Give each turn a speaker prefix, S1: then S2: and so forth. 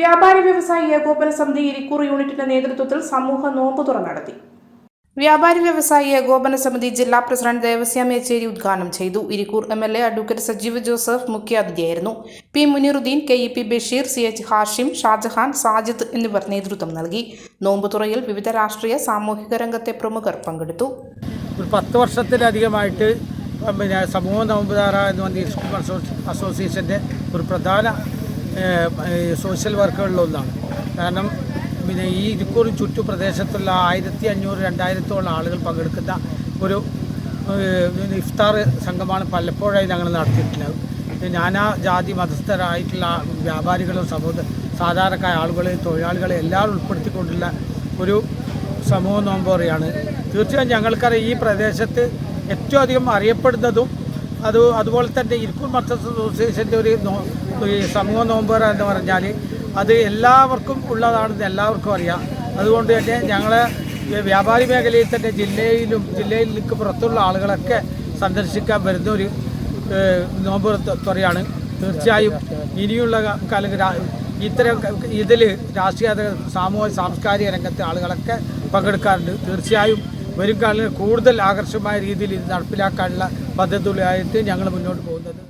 S1: വ്യാപാരി വ്യവസായി ഏകോപന സമിതി ഇരിക്കൂർ യൂണിറ്റിന്റെ നേതൃത്വത്തിൽ സമൂഹ നോമ്പുതുറ നടത്തി. വ്യാപാരി വ്യവസായി ഏകോപന സമിതി ജില്ലാ പ്രസിഡന്റ് ദേവസ്യാം യേച്ചേരി ഉദ്ഘാടനം ചെയ്തു. Irikkur M L A advocate Sajeev Joseph മുഖ്യാതിഥിയായിരുന്നു. P Muneeruddin K E P Basheer C H Hashim Shajahan Sajid എന്നിവർ നേതൃത്വം നൽകി. നോമ്പുതുറയിൽ വിവിധ രാഷ്ട്രീയ സാമൂഹിക രംഗത്തെ പ്രമുഖർ പങ്കെടുത്തു.
S2: പത്ത് വർഷത്തിലധികമായിട്ട് പിന്നെ സമൂഹ നോമ്പുതാറ എന്ന് പറഞ്ഞ അസോസിയേഷന്റെ ഒരു പ്രധാന സോഷ്യൽ വർക്കുകളിലൊന്നാണ്. കാരണം പിന്നെ ഈ ഇരിക്കൂറും ചുറ്റു പ്രദേശത്തുള്ള ആയിരത്തി അഞ്ഞൂറ് രണ്ടായിരത്തോളം ആളുകൾ പങ്കെടുക്കുന്ന ഒരു ഇഫ്താർ സംഘമാണ് പലപ്പോഴായി ഞങ്ങൾ നടത്തിയിട്ടുള്ളത്. നാനാ ജാതി മതസ്ഥരായിട്ടുള്ള വ്യാപാരികളും സമൂഹ സാധാരണക്കായ ആളുകളെ തൊഴിലാളികളെ എല്ലാവരും ഉൾപ്പെടുത്തിക്കൊണ്ടുള്ള ഒരു സമൂഹ നോമ്പോറിയാണ് തീർച്ചയായും ഞങ്ങൾക്കറിയാം ഈ പ്രദേശത്ത് ഏറ്റവും അധികം അറിയപ്പെടുന്നതും അത് അതുപോലെ തന്നെ ഇരിക്കൂർ മർച്ചസ് അസോസിയേഷന്റെ ഒരു ഈ സമൂഹ നോമ്പോറ എന്ന് പറഞ്ഞാൽ അത് എല്ലാവർക്കും ഉള്ളതാണെന്ന് എല്ലാവർക്കും അറിയാം. അതുകൊണ്ട് തന്നെ ഞങ്ങൾ വ്യാപാരി മേഖലയിൽ തന്നെ ജില്ലയിലും ജില്ലയിലേക്ക് പുറത്തുള്ള ആളുകളൊക്കെ സന്ദർശിക്കാൻ വരുന്ന ഒരു നോമ്പ് തുറയാണ്. തീർച്ചയായും ഇനിയുള്ള കാലം ഇത്തരം ഇതിൽ രാഷ്ട്രീയ സാമൂഹ്യ സാംസ്കാരിക രംഗത്തെ ആളുകളൊക്കെ പങ്കെടുക്കാറുണ്ട്. തീർച്ചയായും വരും കാലങ്ങളിൽ കൂടുതൽ ആകർഷകമായ രീതിയിൽ ഇത് നടപ്പിലാക്കാനുള്ള പദ്ധതികളായിട്ട് ഞങ്ങൾ മുന്നോട്ട് പോകുന്നത്.